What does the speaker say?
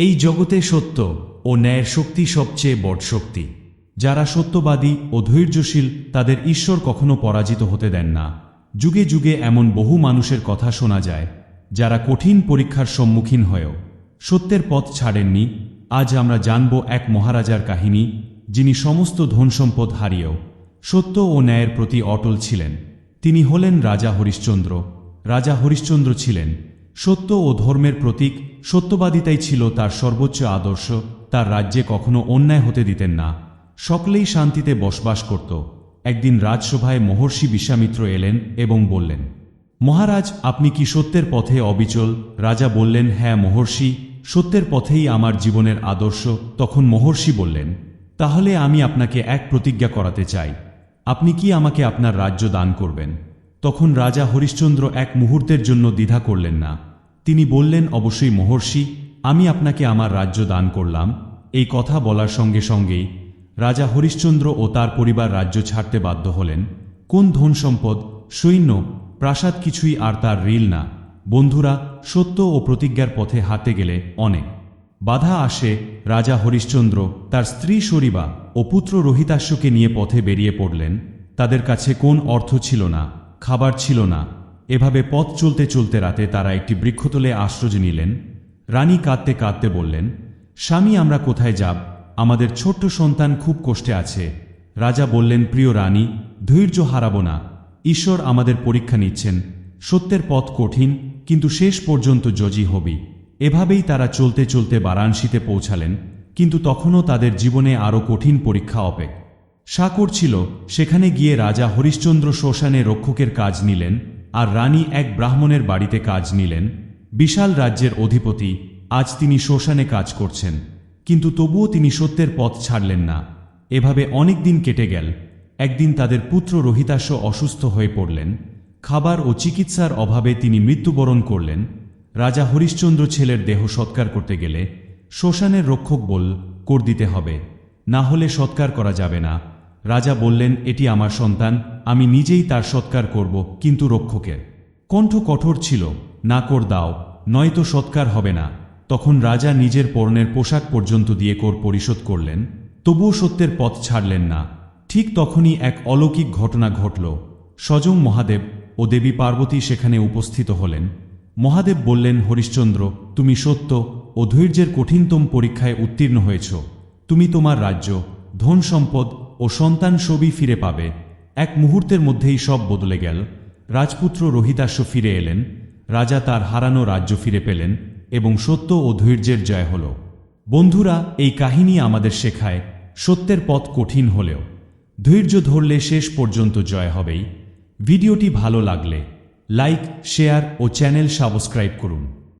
এই জগতে সত্য ও ন্যায়ের শক্তি সবচেয়ে বড় শক্তি। যারা সত্যবাদী ও ধৈর্যশীল, তাদের ঈশ্বর কখনো পরাজিত হতে দেন না। যুগে যুগে এমন বহু মানুষের কথা শোনা যায়, যারা কঠিন পরীক্ষার সম্মুখীন হয়েও। সত্যের পথ ছাড়েননি, আজ আমরা জানব এক মহারাজার কাহিনী, যিনি সমস্ত ধনসম্পদ হারিয়েও সত্য ও ন্যায়ের প্রতি অটল ছিলেন। তিনি হলেন রাজা হরিশ্চন্দ্র। রাজা হরিশ্চন্দ্র ছিলেন সত্য ও ধর্মের প্রতীক, সত্যবাদিতাই ছিল তার সর্বোচ্চ আদর্শ। তার রাজ্যে কখনো অন্যায় হতে দিতেন না। সকলেই শান্তিতে বসবাস করত। একদিন রাজসভায় মহর্ষি বিশ্বামিত্র এলেন এবং বললেন, মহারাজ, আপনি কি সত্যের পথে অবিচল? রাজা বললেন হ্যাঁ মহর্ষি, সত্যের পথেই আমার জীবনের আদর্শ। তখন মহর্ষি বললেন, তাহলে আমি আপনাকে এক প্রতিজ্ঞা করাতে চাই। আপনি কি আমাকে আপনার রাজ্য দান করবেন? তখন রাজা হরিশ্চন্দ্র এক মুহূর্তের জন্য দ্বিধা করলেন না। তিনি বললেন, অবশ্যই মহর্ষি, আমি আপনাকে আমার রাজ্য দান করলাম। এই কথা বলার সঙ্গে সঙ্গেই রাজা হরিশ্চন্দ্র ও তার পরিবার রাজ্য ছাড়তে বাধ্য হলেন। কোন ধন সম্পদ, সৈন্য, প্রাসাদ কিছুই আর তার রিল না। বন্ধুরা, সত্য ও প্রতিজ্ঞার পথে হাতে গেলে অনেক। বাধা আসে রাজা হরিশ্চন্দ্র তার স্ত্রী শরীবা ও পুত্র রোহিতাশ্বকে নিয়ে পথে বেরিয়ে পড়লেন। তাদের কাছে কোন অর্থ ছিল না। খাবার ছিল না। এভাবে পথ চলতে চলতে রাতে তারা একটি বৃক্ষতলে আশ্রয় নিলেন। রানী কাঁদতে কাঁদতে বললেন, স্বামী, আমরা কোথায় যাব? আমাদের ছোট্ট সন্তান খুব কষ্টে আছে। রাজা বললেন, প্রিয় রানী, ধৈর্য হারাবো না। ঈশ্বর আমাদের পরীক্ষা নিচ্ছেন। সত্যের পথ কঠিন, কিন্তু শেষ পর্যন্ত জজি হবি। এভাবেই তারা চলতে চলতে বারাণসীতে পৌঁছালেন, কিন্তু তখনও তাদের জীবনে আরও কঠিন পরীক্ষা অপেক সা ছিল, সেখানে গিয়ে রাজা হরিশ্চন্দ্র শ্মশানে রক্ষকের কাজ নিলেন, আর রানী এক ব্রাহ্মণের বাড়িতে কাজ নিলেন। বিশাল রাজ্যের অধিপতি আজ তিনি শ্মশানে কাজ করছেন, কিন্তু তবুও তিনি সত্যের পথ ছাড়লেন না। এভাবে অনেক দিন কেটে গেল, একদিন তাদের পুত্র রোহিতাস্য অসুস্থ হয়ে পড়লেন, খাবার ও চিকিৎসার অভাবে তিনি মৃত্যুবরণ করলেন। রাজা হরিশ্চন্দ্র ছেলের দেহ সৎকার করতে গেলে, শ্মশানের রক্ষক বল, কর দিতে হবে, না হলে সৎকার করা যাবে না। রাজা বললেন, এটি আমার সন্তান, আমি নিজেই তার সৎকার করব, কিন্তু রক্ষকের কণ্ঠ কঠোর ছিল। না কর দাও, নয়তো সৎকার হবে না। তখন রাজা নিজের পরনের পোশাক পর্যন্ত দিয়ে কর পরিশোধ করলেন, তবুও সত্যের পথ ছাড়লেন না। ঠিক তখনই এক অলৌকিক ঘটনা ঘটল। স্বয়ং মহাদেব ও দেবী পার্বতী সেখানে উপস্থিত হলেন। মহাদেব বললেন, হরিশ্চন্দ্র, তুমি সত্য ও ধৈর্যের কঠিনতম পরীক্ষায় উত্তীর্ণ হয়েছ। তুমি তোমার রাজ্য, ধন সম্পদ ও সন্তান সবই ফিরে পাবে। এক মুহূর্তের মধ্যেই সব বদলে গেল। রাজপুত্র রোহিতাস্য ফিরে এলেন। রাজা তার হারানো রাজ্য ফিরে পেলেন এবং সত্য ও ধৈর্যের জয় হল। বন্ধুরা, এই কাহিনী আমাদের শেখায় সত্যের পথ কঠিন হলেও। ধৈর্য ধরলে শেষ পর্যন্ত জয় হবেই। ভিডিওটি ভালো লাগলে লাইক, শেয়ার ও চ্যানেল সাবস্ক্রাইব করুন।